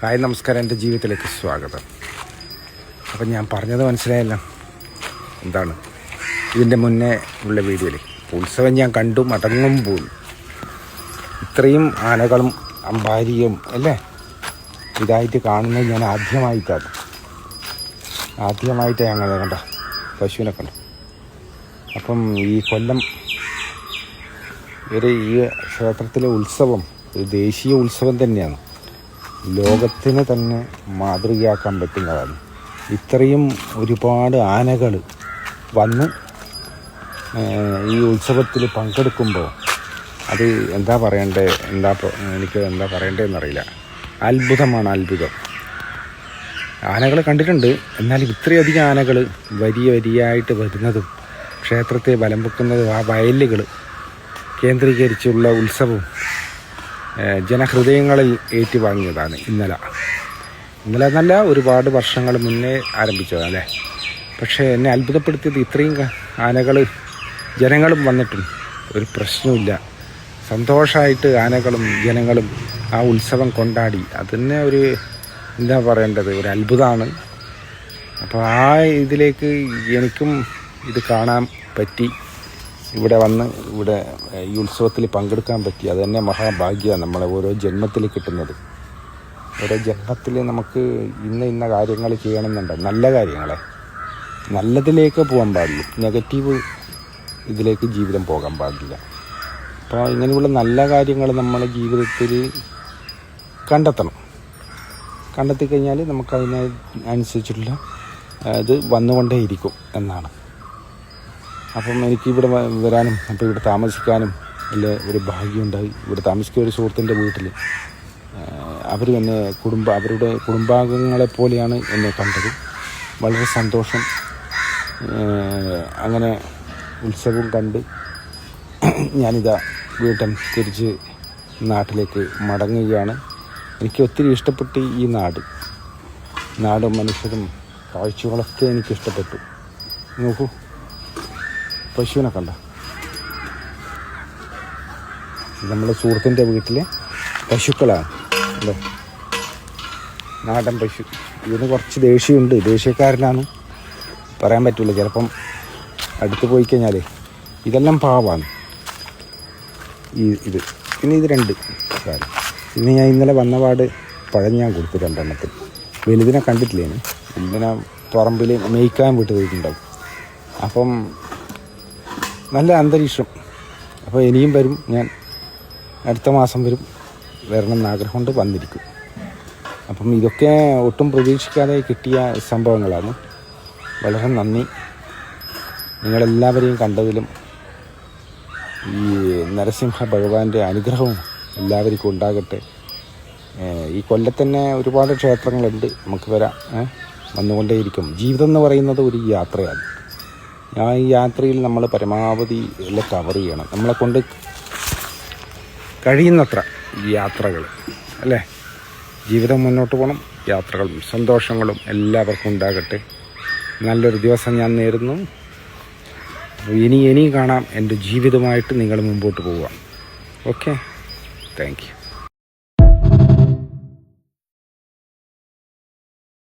Hi നമസ്കാരം. എന്റെ ജീവിതത്തിലേക്ക് സ്വാഗതം. അപ്പം ഞാൻ പറഞ്ഞത് മനസ്സിലായല്ലോ? എന്താണ്? ഇതിന്റെ മുന്നേ ഉള്ള വീഡിയോയിൽ ഉത്സവം ഞാൻ കണ്ടു മടങ്ങുമ്പോൾ ഇത്രയും ആനകളും അമ്പാരിയും അല്ലേ? ഇതായിട്ട് കാണുന്നത് ഞാൻ ആദ്യമായിട്ടാണ്. ആദ്യമായിട്ട് ഞങ്ങൾ കണ്ട? പശുവിനെ കണ്ടു. അപ്പം ഈ കൊല്ലം ഒരു ഈ ക്ഷേത്രത്തിലെ ഉത്സവം ഒരു ദേശീയ ഉത്സവം തന്നെയാണ്. ലോകത്തിന് തന്നെ മാതൃകയാക്കാൻ പറ്റുന്നതാണ്. ഇത്രയും ഒരുപാട് ആനകൾ വന്ന് ഈ ഉത്സവത്തിൽ പങ്കെടുക്കുമ്പോൾ അത് എന്താ പറയണ്ടേ? എന്താ എനിക്ക് എന്താ പറയണ്ടേന്നറിയില്ല. അത്ഭുതമാണ് അത്ഭുതം. ആനകളെ കണ്ടിട്ടുണ്ട്. എന്നാൽ ഇത്രയധികം ആനകൾ വലിയ വരിയായിട്ട് വരുന്നതും ക്ഷേത്രത്തെ വലം വെക്കുന്നതും ആ വയലുകൾ കേന്ദ്രീകരിച്ചുള്ള ഉത്സവവും ഏഹ്, ജനഹൃദയങ്ങളിൽ ഏറ്റുവാങ്ങിയതാണ് ഇന്നലെ. ഇന്നലെ നല്ല ഒരുപാട് വർഷങ്ങൾ മുന്നേ ആരംഭിച്ചതാണ് അല്ലേ? പക്ഷേ എന്നെ അത്ഭുതപ്പെടുത്തിയത് ഇത്രയും ആനകൾ ജനങ്ങളും വന്നിട്ടും ഒരു പ്രശ്നമില്ല സന്തോഷമായിട്ട് ആനകളും ജനങ്ങളും ആ ഉത്സവം കൊണ്ടാടി. അതിനെ ഒരു എന്താ പറയേണ്ടത്? ഒരു അത്ഭുതമാണ്. അപ്പോൾ ആ ഇതിലേക്ക് എനിക്കും ഇത് കാണാൻ പറ്റി. ഇവിടെ വന്ന് ഇവിടെ ഈ ഉത്സവത്തിൽ പങ്കെടുക്കാൻ പറ്റി അത് തന്നെ മഹാഭാഗ്യമാണ് നമ്മളെ ഓരോ ജന്മത്തിൽ കിട്ടുന്നത്. ഓരോ ജന്മത്തിൽ നമുക്ക് ഇന്ന ഇന്ന കാര്യങ്ങൾ ചെയ്യണമെന്നുണ്ട്. നല്ല കാര്യങ്ങളെ. നല്ലതിലേക്ക് പോകാൻ പാടില്ല. നെഗറ്റീവ് ഇതിലേക്ക് ജീവിതം പോകാൻ പാടില്ല. അപ്പോൾ ഇങ്ങനെയുള്ള നല്ല കാര്യങ്ങൾ നമ്മുടെ ജീവിതത്തിൽ കണ്ടെത്തണം. കണ്ടെത്തി കഴിഞ്ഞാൽ നമുക്കതിന് അനുസരിച്ചിട്ടുള്ള ഇത് വന്നുകൊണ്ടേയിരിക്കും എന്നാണ്. അപ്പം എനിക്ക് ഇവിടെ വരാനും അപ്പോൾ ഇവിടെ താമസിക്കാനും വലിയ ഒരു ഭാഗ്യമുണ്ടായി. ഇവിടെ താമസിക്കുക ഒരു സുഹൃത്തിന്റെ വീട്ടിൽ അവർ എന്നെ കുടുംബ അവരുടെ കുടുംബാംഗങ്ങളെ പോലെയാണ് എന്നെ കണ്ടത്. വളരെ സന്തോഷം. അങ്ങനെ ഉത്സവം കണ്ട് ഞാനിതാ വീട്ടം തിരിച്ച് നാട്ടിലേക്ക് മടങ്ങുകയാണ്. എനിക്ക് ഒത്തിരി ഇഷ്ടപ്പെട്ടു ഈ നാട്. നാടും മനുഷ്യരും കാഴ്ചകളൊക്കെ എനിക്ക് ഇഷ്ടപ്പെട്ടു നോക്കൂ. പശുവിനെ കണ്ട? നമ്മുടെ സുഹൃത്തിന്റെ വീട്ടിലെ പശുക്കളാണ്. അല്ലേ? നാടൻ പശു. ഇതിന് കുറച്ച് ദേഷ്യമുണ്ട്. ദേഷ്യക്കാരനാണ്. പറയാൻ പറ്റില്ല ചിലപ്പം അടുത്ത് പോയി കഴിഞ്ഞാലേ ഇതെല്ലാം പാവാണ്. ഈ ഇത്. പിന്നെ ഇത് രണ്ട് കാര്യം പിന്നെ ഞാൻ ഇന്നലെ വന്ന പാട് പഴം ഞാൻ കൊടുത്തു രണ്ടെണ്ണത്തിൽ. വലുതിനെ കണ്ടിട്ടില്ലേ വലുതിനെ പറമ്പിൽ മേയ്ക്കാൻ വിട്ട് പോയിട്ടുണ്ടാവും. അപ്പം നല്ല അന്തരീക്ഷം. അപ്പോൾ ഇനിയും വരും. ഞാൻ അടുത്ത മാസം വരും. വരണം എന്നാഗ്രഹമുണ്ട് വന്നിരിക്കും. അപ്പം ഇതൊക്കെ ഒട്ടും പ്രതീക്ഷിക്കാതെ കിട്ടിയ സംഭവങ്ങളാണ്. വളരെ നന്ദി. നിങ്ങളെല്ലാവരെയും കണ്ടതിലും ഈ നരസിംഹ ഭഗവാന്റെ അനുഗ്രഹവും എല്ലാവർക്കും ഉണ്ടാകട്ടെ. ഈ കൊല്ലത്തന്നെ ഒരുപാട് ക്ഷേത്രങ്ങളുണ്ട്. നമുക്ക് വരാം. വന്നുകൊണ്ടേയിരിക്കും. ജീവിതം എന്ന് പറയുന്നത് ഒരു യാത്രയാണ്. ആ ഈ യാത്രയിൽ നമ്മൾ പരമാവധി എല്ലാം കവർ ചെയ്യണം. നമ്മളെ കൊണ്ട് കഴിയുന്നത്ര യാത്രകൾ അല്ലേ? ജീവിതം മുന്നോട്ട് പോകണം യാത്രകളും സന്തോഷങ്ങളും എല്ലാവർക്കും ഉണ്ടാകട്ടെ. നല്ലൊരു ദിവസം ഞാൻ നേരുന്നു. ഇനി ഇനിയും കാണാം. എന്റെ ജീവിതമായിട്ട് നിങ്ങൾ മുമ്പോട്ട് പോവുക. Okay thank you